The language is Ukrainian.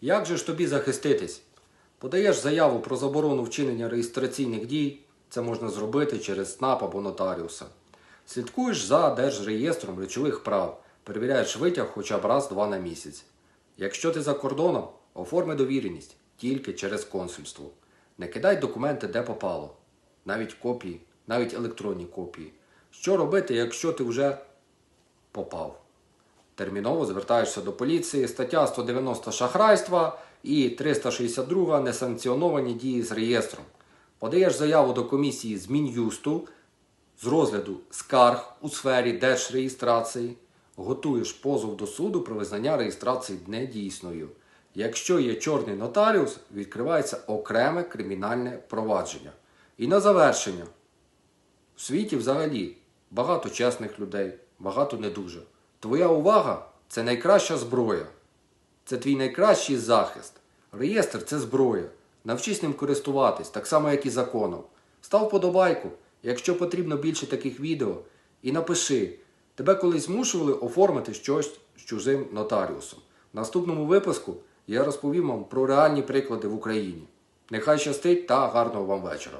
Як же ж тобі захиститись? Подаєш заяву про заборону вчинення реєстраційних дій, це можна зробити через СНАП або нотаріуса. Слідкуєш за Держреєстром речових прав, перевіряєш витяг хоча б раз-два на місяць. Якщо ти за кордоном, оформи довіреність тільки через консульство. Не кидай документи де попало, навіть копії, навіть електронні копії. Що робити, якщо ти вже попав? Терміново звертаєшся до поліції, стаття 190 шахрайства і 362 несанкціоновані дії з реєстром. Подаєш заяву до комісії з Мін'юсту з розгляду скарг у сфері держреєстрації, готуєш позов до суду про визнання реєстрації недійсною. Якщо є чорний нотаріус, відкривається окреме кримінальне провадження. І на завершення. В світі взагалі багато чесних людей, багато не дуже. Твоя увага це найкраща зброя. Це твій найкращий захист. Реєстр це зброя. Навчись ним користуватись, так само, як і законом. Став подобайку, якщо потрібно більше таких відео, і напиши, тебе колись змушували оформити щось з чужим нотаріусом. В наступному випуску я розповім вам про реальні приклади в Україні. Нехай щастить та гарного вам вечора.